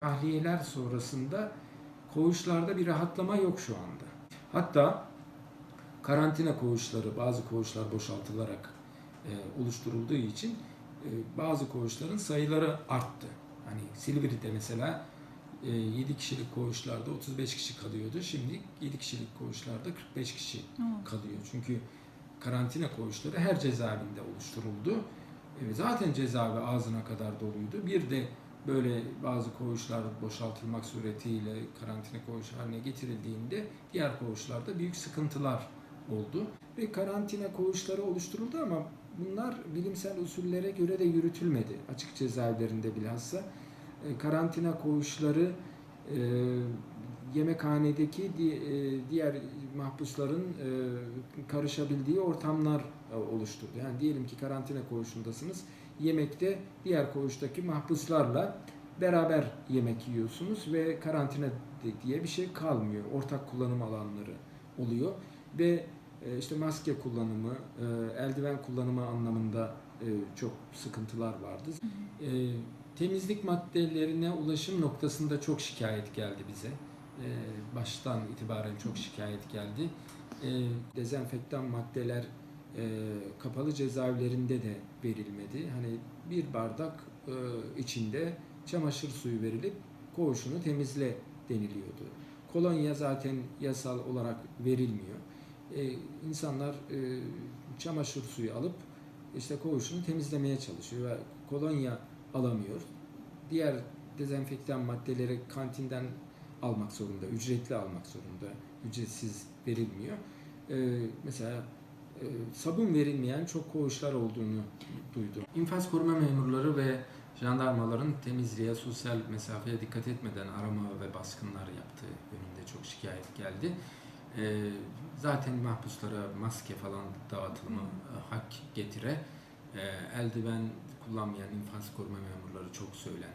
tahliyeler sonrasında koğuşlarda bir rahatlama yok şu anda. Hatta karantina koğuşları, bazı koğuşlar boşaltılarak e, oluşturulduğu için e, bazı koğuşların sayıları arttı. Hani Silivri'de mesela e, 7 kişilik koğuşlarda 35 kişi kalıyordu. Şimdi 7 kişilik koğuşlarda 45 kişi kalıyor. Çünkü karantina koğuşları her cezaevinde oluşturuldu. E, zaten cezaevi ağzına kadar doluydu. Bir de böyle bazı koğuşlar boşaltılmak suretiyle karantina koğuş haline getirildiğinde diğer koğuşlarda büyük sıkıntılar oldu. Ve karantina koğuşları oluşturuldu ama bunlar bilimsel usullere göre de yürütülmedi. Açık cezaevlerinde bilhassa. E, karantina koğuşları e, yemekhanedeki e, diğer mahpusların e, karışabildiği ortamlar e, oluşturdu. Yani diyelim ki karantina koğuşundasınız. Yemekte diğer koğuştaki mahpuslarla beraber yemek yiyorsunuz ve karantina diye bir şey kalmıyor. Ortak kullanım alanları oluyor ve işte maske kullanımı, eldiven kullanımı anlamında çok sıkıntılar vardı. Temizlik maddelerine ulaşım noktasında çok şikayet geldi bize. E, baştan itibaren çok şikayet geldi. E, dezenfektan maddeler e, kapalı cezaevlerinde de verilmedi. Hani bir bardak e, içinde çamaşır suyu verilip koğuşunu temizle deniliyordu. Kolonya zaten yasal olarak verilmiyor. E, insanlar e, çamaşır suyu alıp işte koğuşunu temizlemeye çalışıyor ve kolonya alamıyor. Diğer dezenfektan maddeleri kantinden almak zorunda, ücretli almak zorunda, ücretsiz verilmiyor. E, mesela e, sabun verilmeyen çok koğuşlar olduğunu duydum. İnfaz koruma memurları ve jandarmaların temizliğe, sosyal mesafeye dikkat etmeden arama ve baskınlar yaptığı yönünde çok şikayet geldi. E, zaten mahpuslara maske falan dağıtılımı e, hak getire. E, eldiven kullanmayan infaz koruma memurları çok söylendi.